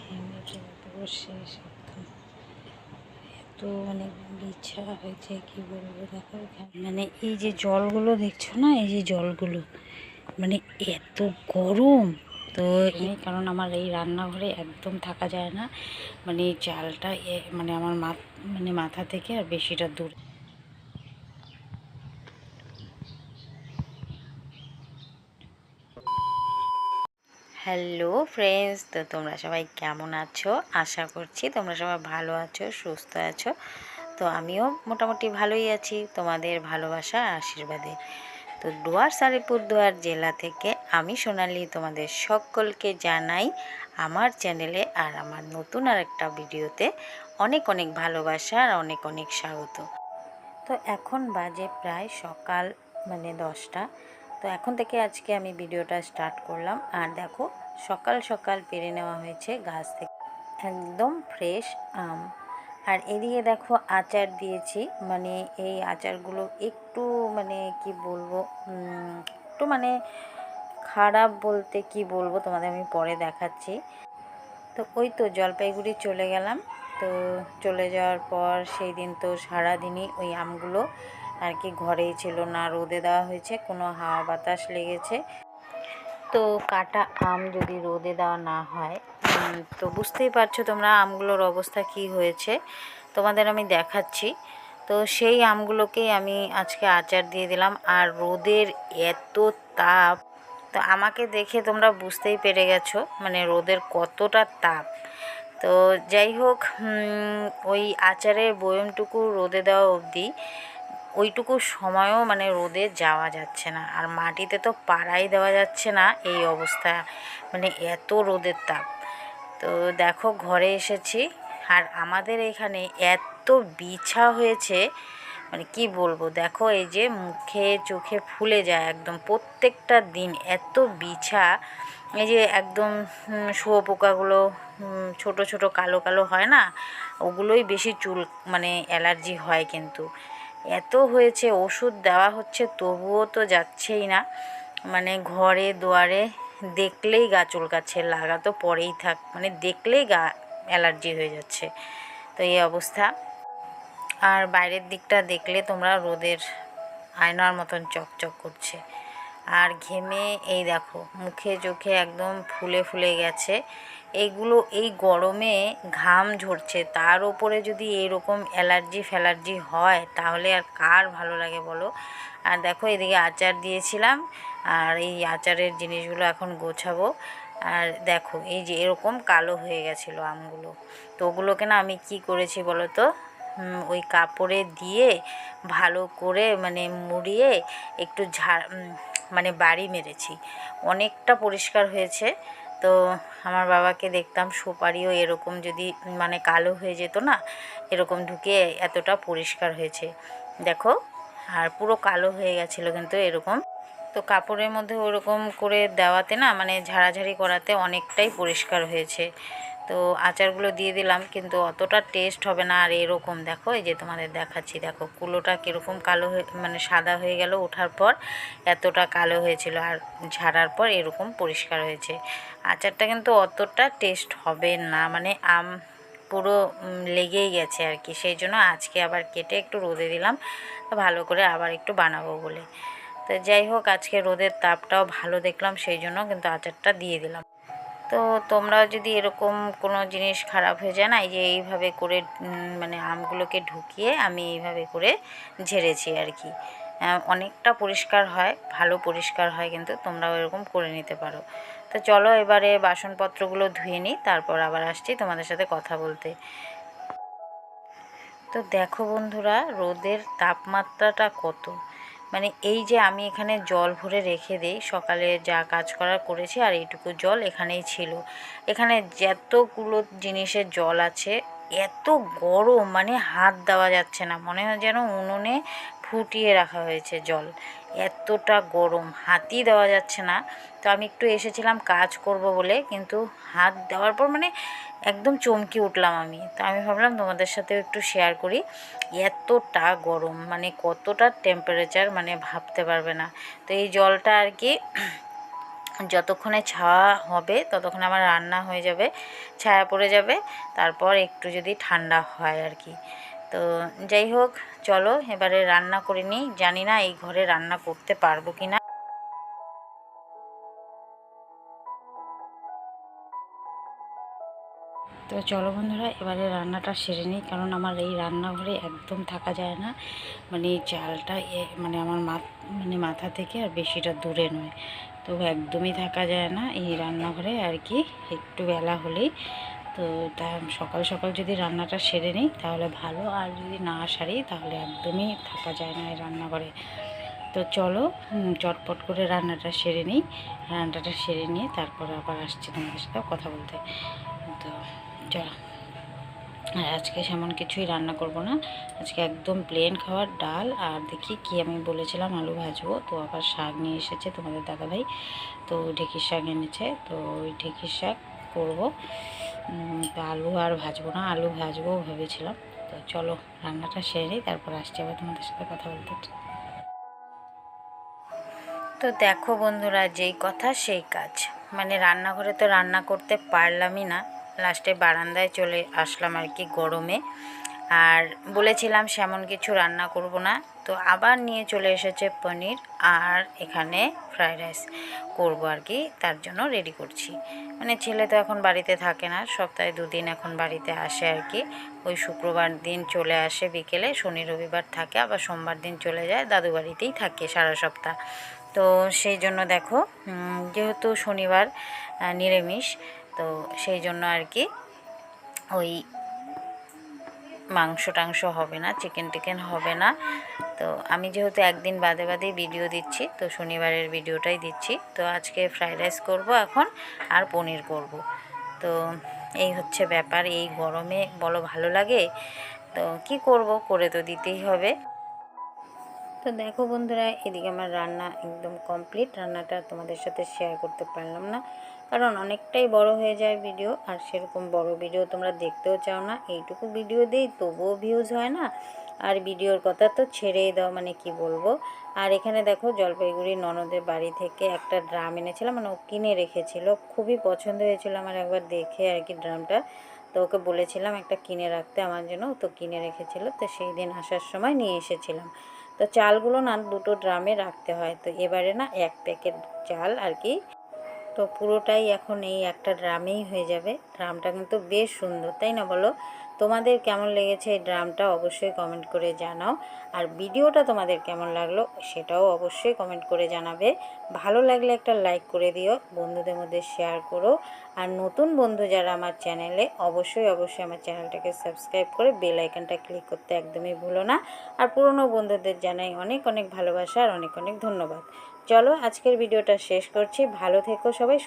ঘেমে এত মানে বিছা হয়েছে, কি বলব দেখো মানে এই যে জলগুলো দেখছ না, এই যে জলগুলো মানে এত গরম। তো এই কারণ আমার এই রান্নাঘরে একদম থাকা যায় না। মানে চালটা মানে আমার মা মানে মাথা থেকে আর বেশিটা দূর। হ্যালো ফ্রেন্ডস তো তোমরা সবাই কেমন আছো? আশা করছি তোমরা সবাই ভালো আছো, সুস্থ আছো। তো আমিও মোটামুটি ভালোই আছি, তোমাদের ভালোবাসা আশীর্বাদে। তো ডুয়ার্স আলিপুরদুয়ার জেলা থেকে আমি সোনালি তোমাদের সকলকে জানাই আমার চ্যানেলে আর আমার নতুন আর একটা ভিডিওতে অনেক অনেক ভালোবাসা আর অনেক অনেক স্বাগত। তো এখন বাজে প্রায় সকাল মানে দশটা। তো এখন থেকে আজকে আমি ভিডিওটা স্টার্ট করলাম। আর দেখো সকাল সকাল পেরে নেওয়া হয়েছে গাছ থেকে। একদম ফ্রেশ আম। আর এদিকে দেখো আচার দিয়েছি মানে এই আচারগুলো একটু মানে কি বলব একটু মানে খারাপ বলতে কি বলব তোমাদের আমি পরে দেখাচ্ছি। তো ওই তো জলপাইগুড়ি চলে গেলাম। তো চলে যাওয়ার পর সেই দিন তো সারাদিনই ওই আমগুলো আর কি ঘরেই ছিল না, রোদে দেওয়া হয়েছে, কোনো হাওয়া বাতাস লেগেছে। তো কাটা আম যদি রোদে দেওয়া না হয় তো বুঝতেই পারছ তোমরা আমগুলোর অবস্থা কি হয়েছে। তোমাদের আমি দেখাচ্ছি। তো সেই আমগুলোকেই আমি আজকে আচার দিয়ে দিলাম। আর রোদের এত তাপ, তো আমাকে দেখে তোমরা বুঝতেই পেরে গেছো মানে রোদের কতটা তাপ। তো যাই হোক ওই আচারের বয়মটুকু রোদে দেওয়া অবধি ওইটুকু সময়ও মানে রোদে যাওয়া যাচ্ছে না। আর মাটিতে তো পাড়াই দেওয়া যাচ্ছে না এই অবস্থা। মানে এত রোদের তাপ। তো দেখো ঘরে এসেছি। আর আমাদের এখানে এত বিছা হয়েছে। মানে কি বলব? দেখো এই যে মুখে চোখে ফুলে যায় একদম প্রত্যেকটা দিন এত বিছা। এই যে একদম শুয়োপোকাগুলো ছোট ছোট কালো কালো হয় না? ওগুলোই বেশি চুল মানে অ্যালার্জি হয় কিন্তু। এত হয়েছে, ওষুধ দেওয়া হচ্ছে, তবুও তো যাচ্ছেই না। মানে ঘরে, দুয়ারে দেখলেই গা চুলকাচ্ছে, লাগা তো পরেই থাক মানে দেখলেই গা অ্যালার্জি হয়ে যাচ্ছে। তো এই অবস্থা। আর বাইরের দিকটা দেখলে তোমরা রোদের আয়নার মতন চকচক করছে। আর ঘেমে, এই দেখো মুখে চোখে একদম ফুলে ফুলে গেছে। এইগুলো এই গরমে ঘাম ঝরছে। তার ওপরে যদি এরকম অ্যালার্জি ফ্যালার্জি হয়, তাহলে আর কার ভালো লাগে বলো? আর দেখো, এদিকে আচার দিয়েছিলাম, আর এই আচারের জিনিসগুলো এখন গোছাবো। আর দেখো, এই যে এরকম কালো হয়ে গেছিল আমগুলো। তো ওগুলোকে না আমি কি করেছি বলো তো? ওই কাপড়ে দিয়ে ভালো করে মানে মুড়িয়ে একটু ঝাড় মানে বাড়ি মেরেছি। অনেকটা পরিষ্কার হয়েছে। তো আমার বাবাকে দেখতাম সুপারিও এরকম যদি মানে কালো হয়ে যেত না, এরকম ঢুকে এতটা পরিষ্কার হয়েছে। দেখো, আর পুরো কালো হয়ে গেছিল কিন্তু এরকম। তো কাপড়ের মধ্যে ওরকম করে দেওয়াতে না মানে ঝাড়াঝাড়ি করাতে অনেকটাই পরিষ্কার হয়েছে। তো আচারগুলো দিয়ে দিলাম, কিন্তু অতটা টেস্ট হবে না। আর এরকম দেখো, এই যে তোমাদের দেখাচ্ছি, দেখো কুলোটা কীরকম কালো হয়ে মানে সাদা হয়ে গেল ওঠার পর এতটা কালো হয়েছিল আর ঝাড়ার পর এরকম পরিষ্কার হয়েছে। আচারটা কিন্তু অতটা টেস্ট হবে না মানে আম পুরো লেগেই গেছে আর কি। সেই জন্য আজকে আবার কেটে একটু রোদে দিলাম ভালো করে আবার একটু বানাবো বলে। তো যাই হোক, আজকে রোদের তাপটাও ভালো দেখলাম, সেই জন্য কিন্তু আচারটা দিয়ে দিলাম। তো তোমরাও যদি এরকম কোনো জিনিস খারাপ হয়ে যায় না, এই যে এইভাবে করে মানে আমগুলোকে ঢুকিয়ে আমি এইভাবে করে ঝেড়েছি আর কি। অনেকটা পরিষ্কার হয়, ভালো পরিষ্কার হয় কিন্তু তোমরাও এরকম করে নিতে পারো। তো চলো এবারে বাসনপত্রগুলো ধুয়ে নিই, তারপর আবার আসছি তোমাদের সাথে কথা বলতে। তো দেখো বন্ধুরা, রোদের তাপমাত্রাটা কত? মানে এই যে আমি এখানে জল ভরে রেখে দিই, সকালে যা কাজ করার করেছি আর এইটুকু জল এখানেই ছিল। এখানে যতগুলো জিনিসের জল আছে এত গরম মানে হাত দেওয়া যাচ্ছে না। মনে হয় যেন উনুনে ফুটিয়ে রাখা হয়েছে জল। এতটা গরম, হাতই দেওয়া যাচ্ছে না। তো আমি একটু এসেছিলাম কাজ করব বলে, কিন্তু হাত দেওয়ার পর মানে একদম চমকে উঠলাম আমি। তো আমি ভাবলাম তোমাদের সাথেও একটু শেয়ার করি। এতটা গরম মানে কতটা টেম্পারেচার মানে ভাবতে পারবে না। তো এই জলটা আর কি যতক্ষণে ছায়া হবে ততক্ষণে আমার রান্না হয়ে যাবে, ছায়া পড়ে যাবে, তারপর একটু যদি ঠান্ডা হয় আর কি। তো যাই হোক, চলো এবারে রান্না করে নিই। জানি না এই ঘরে রান্না করতে পারব কি না তো চলো বন্ধুরা, এবারে রান্নাটা সেরে নিই, কারণ আমার এই রান্নাঘরে একদম থাকা যায় না। মানে চালটা মানে আমার মানে মাথা থেকে আর বেশিটা দূরে নয়। তো একদমই থাকা যায় না এই রান্নাঘরে আর কি, একটু বেলা হলেই। তো তা সকাল সকাল যদি রান্নাটা সেরে নিই, তাহলে ভালো, আর যদি না সারি, তাহলে একদমই থাকা যায় না এই রান্নাঘরে। তো চলো চটপট করে রান্নাটা সেরে নিই। রান্নাটা সেরে নিয়ে তারপর আবার আসছি তোমাদের সাথে কথা বলতে। তো চলো আর আজকে সেমন কিছুই রান্না করব না। আজকে একদম প্লেন খাওয়ার ডাল আর দেখি কি আমি বলেছিলাম আলু ভাজবো। তো আবার শাক নিয়ে এসেছে তোমাদের দাদাভাই। তো ঢেঁকির শাক এনেছে। তো ওই ঢেঁকির শাক করব। তো আলু আর ভাজবো না। আলু ভাজবো ভেবেছিলাম। তো চলো, রান্নাটা সেরে তারপর আসছি আবার তোমাদের সাথে কথা বলতে। তো দেখো বন্ধুরা, যেই কথা সেই কাজ। মানে রান্নাঘরে তো রান্না করতে পারলামই না। লাস্টে বারান্দায় চলে আসলাম আর কি গরমে। আর বলেছিলাম সেমন কিছু রান্না করব না। তো আবার নিয়ে চলে এসেছে পনির আর এখানে ফ্রাইড রাইস করব আর কি, তার জন্য রেডি করছি। মানে ছেলে তো এখন বাড়িতে থাকে না, সপ্তাহে দুদিন এখন বাড়িতে আসে আর কি। ওই শুক্রবার দিন চলে আসে বিকেলে, শনি রবিবার থাকে, আবার সোমবার দিন চলে যায়, দাদু বাড়িতেই থাকে সারা সপ্তাহ। তো সেই জন্য দেখো যেহেতু শনিবার নিরামিষ তো সেই জন্য আর কি ওই মাংস টাংস হবে না চিকেন টিকেন হবে না। তো আমি যেহেতু একদিন বাদে বাদে ভিডিও দিচ্ছি, তো শনিবারের ভিডিওটাই দিচ্ছি। তো আজকে ফ্রাইড রাইস করব এখন, আর পনির করব। তো এই হচ্ছে ব্যাপার, এই গরমে বলো ভালো লাগে? তো কি করব, করে তো দিতেই হবে। তো দেখো বন্ধুরা, এদিকে আমার রান্না একদম কমপ্লিট রান্নাটা তোমাদের সাথে শেয়ার করতে পারলাম না। কারণ অনেকটাই বড় হয়ে যায় ভিডিও আর সেরকম বড় ভিডিও তোমরা দেখতেও চাও না। এইটুকু ভিডিও দিই তবুও ভিউজ হয় না। আর ভিডিওর কথা তো ছেড়েই দাও মানে কি বলব? আর এখানে দেখো জলপাইগুড়ি ননদের বাড়ি থেকে একটা ড্রাম এনেছিলাম মানে ও কিনে রেখেছিল। খুবই পছন্দ হয়েছিল আমার একবার দেখে আর কি ড্রামটা তো ওকে বলেছিলাম একটা কিনে রাখতে, আমার জন্য তো কিনে রেখেছিল। তো সেই দিন আসার সময় নিয়ে এসেছিলাম। তো চালগুলো না দুটো ড্রামে রাখতে হয়। তো এবারে না এক প্যাকেট চাল আর কি। তো পুরোটাই এখন এই একটা ড্রামেই হয়ে যাবে। ড্রামটা কিন্তু বেশ সুন্দর, তাই না বলো? তোমাদের কেমন লেগেছে এই ড্রামটা অবশ্যই কমেন্ট করে জানাও। আর ভিডিওটা তোমাদের কেমন লাগল সেটাও অবশ্যই কমেন্ট করে জানাবে। ভালো লাগলে একটা লাইক করে দিও, বন্ধুদের মধ্যে শেয়ার করো। আর নতুন বন্ধু যারা আমার চ্যানেলে অবশ্যই অবশ্যই আমার চ্যানেলটাকে সাবস্ক্রাইব করে বেল আইকনটা ক্লিক করতে একদমই ভুলো না। আর পুরনো বন্ধুদের জানাই অনেক অনেক ভালোবাসা আর অনেক অনেক ধন্যবাদ। চলো আজকের ভিডিওটা শেষ করছি। ভালো থেকো সবাই